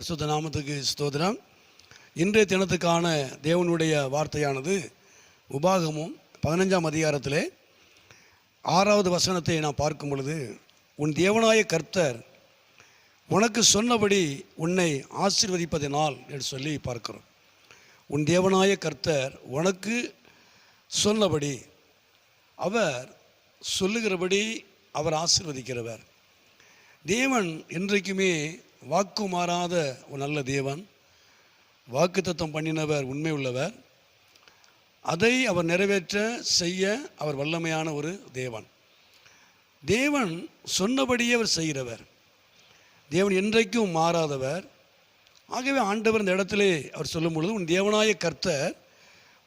பரிசுத்த நாமத்துக்கு ஸ்தோத்திரம். இன்றைய தினத்துக்கான தேவனுடைய வார்த்தையானது உபாகமும் பதினஞ்சாம் அதிகாரத்திலே ஆறாவது வசனத்தை நான் பார்க்கும் பொழுது உன் தேவனாய கர்த்தர் உனக்கு சொன்னபடி உன்னை ஆசீர்வதிப்பதினால் என்று சொல்லி பார்க்கிறோம். உன் தேவனாய கர்த்தர் உனக்கு சொன்னபடி அவர் சொல்லுகிறபடி அவர் ஆசீர்வதிக்கிறவர். தேவன் என்றைக்குமே வாக்கு மாறாத ஒரு நல்ல தேவன் வாக்குத்தத்தம் பண்ணினவர் உண்மை உள்ளவர். அதை அவர் நிறைவேற்ற செய்ய அவர் வல்லமையான ஒரு தேவன். தேவன் சொன்னபடியே அவர் செய்கிறவர். தேவன் என்றைக்கும் மாறாதவர். ஆகவே ஆண்டவர் இந்த இடத்திலே அவர் சொல்லும் பொழுது உன் தேவனாய கர்த்தர்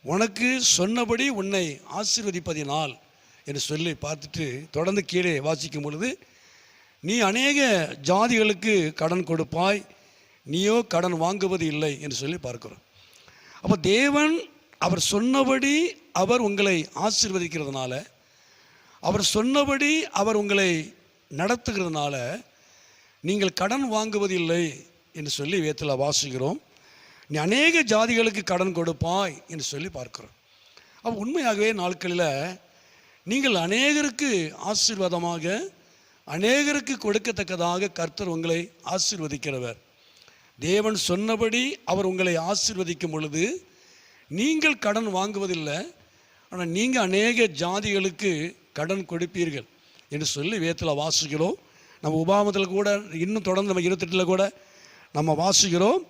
உனக்கு சொன்னபடி உன்னை ஆசீர்வதிப்பதினால் என்று சொல்லி பார்த்துட்டு தொடர்ந்து கீழே வாசிக்கும் பொழுது நீ அநேக ஜாதிகளுக்கு கடன் கொடுப்பாய் நீயோ கடன் வாங்குவது இல்லை என்று சொல்லி பார்க்கிறோம். அப்போ தேவன் அவர் சொன்னபடி அவர் உங்களை ஆசீர்வதிக்கிறதுனால அவர் சொன்னபடி அவர் உங்களை நடத்துகிறதுனால நீங்கள் கடன் வாங்குவதில்லை என்று சொல்லி வேத்தில் வாசிக்கிறோம். நீ அநேக ஜாதிகளுக்கு கடன் கொடுப்பாய் என்று சொல்லி பார்க்கிறோம். அப்போ உண்மையாகவே நாட்களில் நீங்கள் அநேகருக்கு ஆசீர்வாதமாக அநேகருக்கு கொடுக்கத்தக்கதாக கர்த்தர் உங்களை ஆசிர்வதிக்கிறவர். தேவன் சொன்னபடி அவர் உங்களை ஆசிர்வதிக்கும் பொழுது நீங்கள் கடன் வாங்குவதில்லை ஆனால் நீங்கள் அநேக ஜாதிகளுக்கு கடன் கொடுப்பீர்கள் என்று சொல்லி வேத்தில் வாசிக்கிறோம். நம்ம உபாமத்தில் கூட இன்னும் தொடர்ந்து நம்ம இருபத்தெட்டில் கூட நம்ம வாசிக்கிறோம்.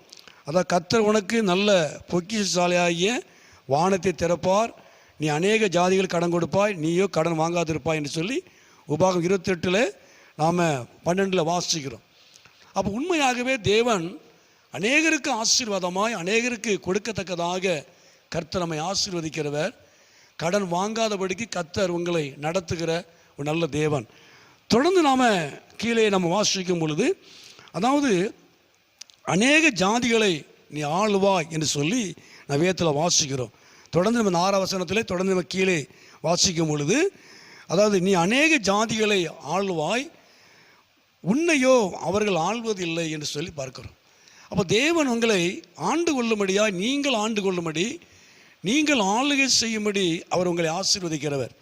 அதான் கர்த்தர் உனக்கு நல்ல பொக்கிசாலையாகிய வானத்தை திறப்பார். நீ அநேக ஜாதிகள் கடன் கொடுப்பாய் நீயோ கடன் வாங்காதிருப்பாய் என்று சொல்லி உபாகம் இருபத்தெட்டில் நாம் பன்னெண்டில் வாசிக்கிறோம். அப்போ உண்மையாகவே தேவன் அநேகருக்கு ஆசீர்வாதமாய் அநேகருக்கு கொடுக்கத்தக்கதாக கர்த்தர் நம்மை ஆசீர்வதிக்கிறவர். கடன் வாங்காதபடிக்கு கர்த்தர் உங்களை நடத்துகிற ஒரு நல்ல தேவன். தொடர்ந்து நாம் கீழே நம்ம வாசிக்கும் பொழுது அதாவது அநேக ஜாதிகளை நீ ஆளுவாய் என்று சொல்லி நான் வேத்தில் வாசிக்கிறோம். தொடர்ந்து நம்ம நாராவசனத்திலே தொடர்ந்து நம்ம கீழே வாசிக்கும் பொழுது அதாவது நீ அநேக ஜாதிகளை ஆள்வாய் உன்னையோ அவர்கள் ஆள்வதில்லை என்று சொல்லி பார்க்கிறோம். அப்போ தேவன் உங்களை ஆண்டு கொள்ளும்படியா நீங்கள் ஆண்டு கொள்ளும்படி நீங்கள் ஆளுகை செய்யும்படி அவர் உங்களை ஆசீர்வதிக்கிறவர்.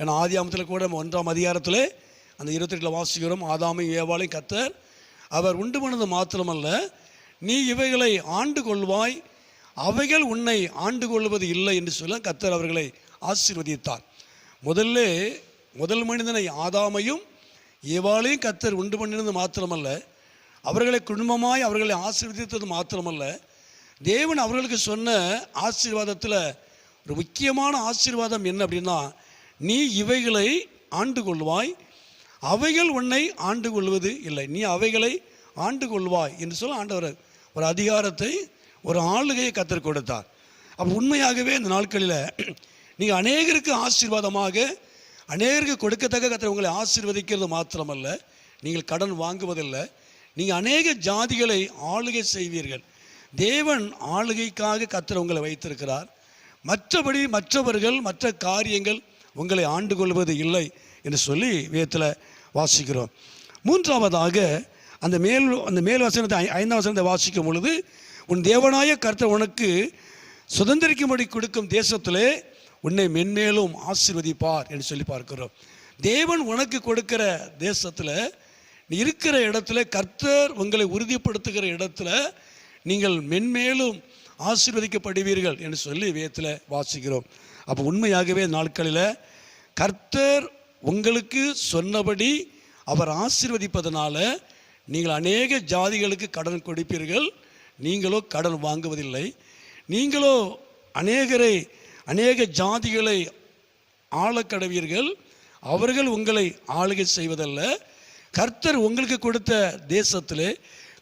ஏன்னா ஆதியாமத்தில் கூட நம்ம ஒன்றாம் அதிகாரத்தில் அந்த இருபத்தெட்டில் வாசிக்கிறோம் ஆதாமையும் ஏவாளையும் கத்தர் அவர் உண்டு பண்ணது மாத்திரமல்ல நீ இவைகளை ஆண்டு கொள்வாய் அவைகள் உன்னை ஆண்டு கொள்வது இல்லை என்று சொல்ல கத்தர் அவர்களை ஆசீர்வதித்தார். முதல்ல முதல் மனிதனை ஆதாமையும் ஏவாளையும் கத்தர் உண்டு பண்ணினது மாத்திரமல்ல அவர்களை குடும்பமாய் அவர்களை ஆசீர்வதித்தது மாத்திரமல்ல. தேவன் அவர்களுக்கு சொன்ன ஆசீர்வாதத்தில் ஒரு முக்கியமான ஆசீர்வாதம் என்ன அப்படின்னா நீ இவைகளை ஆண்டு கொள்வாய் அவைகள் உன்னை ஆண்டு கொள்வது இல்லை. நீ அவைகளை ஆண்டு கொள்வாய் என்று சொல்ல ஆண்டவர் ஒரு அதிகாரத்தை ஒரு ஆளுகையை கத்தர் கொடுத்தார். அப்போ உண்மையாகவே இந்த நாட்களில் நீங்கள் அநேகருக்கு ஆசீர்வாதமாக அநேகருக்கு கொடுக்கத்தக்க கத்திர உங்களை ஆசீர்வதிக்கிறது மாத்திரமல்ல. நீங்கள் கடன் வாங்குவதில்லை. நீங்கள் அநேக ஜாதிகளை ஆளுகை செய்வீர்கள். தேவன் ஆளுகைக்காக கத்திர உங்களை வைத்திருக்கிறார். மற்றபடி மற்றவர்கள் மற்ற காரியங்கள் உங்களை ஆண்டு கொள்வது இல்லை என்று சொல்லி வேத்தில் வாசிக்கிறோம். மூன்றாவதாக அந்த மேல் அந்த மேல் வசனத்தை ஐ- ஐந்தாம் வசனத்தை வாசிக்கும் பொழுது உன் தேவனாய கர்த்தர் உனக்கு சுதந்திரிக்கும்படி கொடுக்கும் தேசத்திலே உன்னை மென்மேலும் ஆசிர்வதிப்பார் என்று சொல்லி பார்க்கிறோம். தேவன் உனக்கு கொடுக்கிற தேசத்தில் நீ இருக்கிற இடத்துல கர்த்தர் உங்களை உறுதிப்படுத்துகிற இடத்துல நீங்கள் மென்மேலும் ஆசீர்வதிக்கப்படுவீர்கள் என்று சொல்லி வேத்தில் வாசிக்கிறோம். அப்போ உண்மையாகவே நாட்களில் கர்த்தர் உங்களுக்கு சொன்னபடி அவர் ஆசீர்வதிப்பதனால நீங்கள் அநேக ஜாதிகளுக்கு கடன் கொடுப்பீர்கள். நீங்களோ கடன் வாங்குவதில்லை. நீங்களோ அநேகரை அநேக ஜாதிகளை ஆளக்கடவீர்கள். அவர்கள் உங்களை ஆளுகை செய்வதல்ல. கர்த்தர் உங்களுக்கு கொடுத்த தேசத்தில்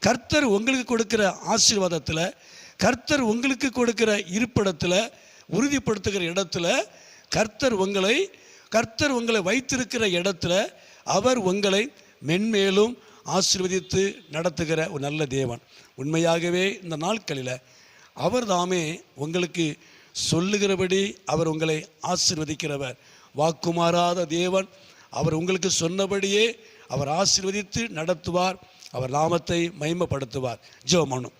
கர்த்தர் உங்களுக்கு கொடுக்கிற ஆசீர்வாதத்தில் கர்த்தர் உங்களுக்கு கொடுக்கிற இருப்பிடத்தில் உறுதிப்படுத்துகிற இடத்துல கர்த்தர் உங்களை கர்த்தர் உங்களை வைத்திருக்கிற இடத்துல அவர் உங்களை மென்மேலும் ஆசீர்வதித்து நடத்துகிற ஒரு நல்ல தேவன். உண்மையாகவே இந்த நாட்களில் அவர் தாமே உங்களுக்கு சொல்லுகிறபடி அவர் உங்களை ஆசிர்வதிக்கிறவர். வாக்குமாறாத தேவன் அவர் உங்களுக்கு சொன்னபடியே அவர் ஆசீர்வதித்து நடத்துவார். அவர் நாமத்தை மைமப்படுத்துவார் ஜோ மனு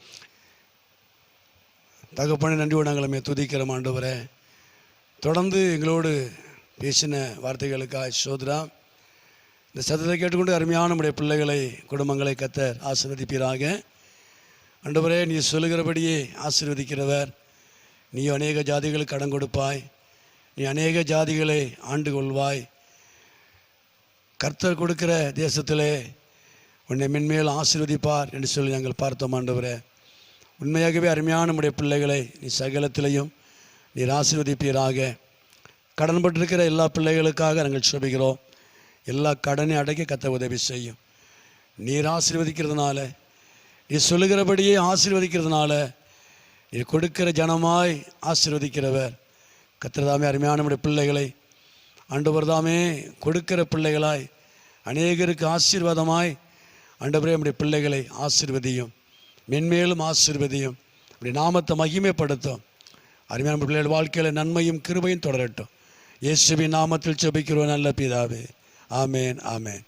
தகப்பனை நன்றி நாங்களுமே துதிக்கிறோம் ஆண்டவரே. தொடர்ந்து எங்களோடு பேசின வார்த்தைகளுக்காக சோதரா. இந்த சத்தத்தை கேட்டுக்கொண்டு அருமையான நம்முடைய பிள்ளைகளை குடும்பங்களை கத்தர் ஆசிர்வதிப்பீராக. அண்டவரே நீ சொல்லுகிறபடியே ஆசிர்வதிக்கிறவர். நீ அநேக ஜாதிகளுக்கு கடன் கொடுப்பாய். நீ அநேக ஜாதிகளை ஆண்டு கொள்வாய். கர்த்தர் கொடுக்கிற தேசத்திலே உன்னை மென்மேல் ஆசீர்வதிப்பார் என்று சொல்லி நாங்கள் பார்த்தோம் ஆண்டவரே. உண்மையாகவே அருமையான நம்முடைய பிள்ளைகளை நீ சகலத்திலையும் நீர் ஆசீர்வதிப்பீராக. கடன்பட்டிருக்கிற எல்லா பிள்ளைகளுக்காக நாங்கள் சுபிக்கிறோம் எல்லா கடனை அடைக்க கத்த உதவி செய்யும். நீர் ஆசீர்வதிக்கிறதுனால நீ சொல்லுகிறபடியே ஆசீர்வதிக்கிறதுனால நீர் கொடுக்கிற ஜனமாய் ஆசீர்வதிக்கிறவர். கத்திரதாமே அருமையான நம்முடைய பிள்ளைகளை. அண்டுபுரதாமே கொடுக்கிற பிள்ளைகளாய் அநேகருக்கு ஆசீர்வாதமாய் ஆண்டவரே நம்முடைய பிள்ளைகளை ஆசிர்வதியும். மென்மேலும் ஆசிர்வதியும். அப்படி நாமத்தை மகிமைப்படுத்தும். அருமையான பிள்ளைகள் வாழ்க்கையில் நன்மையும் கிருபையும் தொடரட்டும். இயேசுவின் நாமத்தில் செபிக்கிறோம் நல்ல பிதாவே. ஆமேன் ஆமேன்.